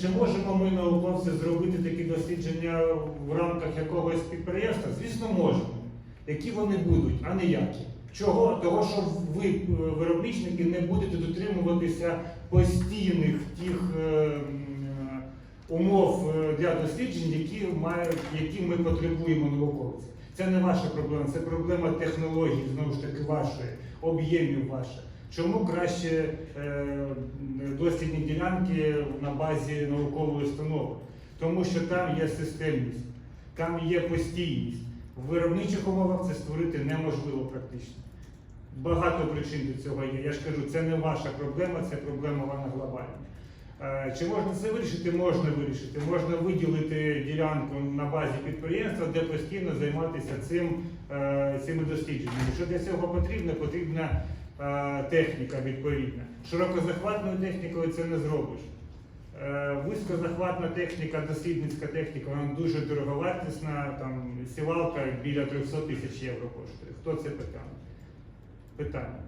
чи можемо ми науковці зробити такі дослідження в рамках якогось підприємства? Звісно, можемо. Які вони будуть, а не які. Чого? Того, що ви, е, виробничники, не будете дотримуватися постійних тих е, е, умов е, для досліджень, які, мають, які ми потребуємо науковці. Це не ваша проблема, це проблема технологій, знову ж таки, вашої, об'ємів ваших. Чому краще е, дослідні ділянки на базі наукової установи? Тому що там є системність, там є постійність. В виробничих умовах це створити неможливо практично. Багато причин до цього є. Я ж кажу, це не ваша проблема, це проблема вона глобальна. Е, Чи можна це вирішити? Можна вирішити. Можна виділити ділянку на базі підприємства, де постійно займатися цим, е, цими дослідженнями. Що для цього потрібно? Потрібна техніка відповідна. Широкозахватною технікою це не зробиш. Е, Вузькозахватна техніка, дослідницька техніка, вона дуже дороговартісна, там сівалка біля 300 тисяч євро коштує. Хто це питає? Питання.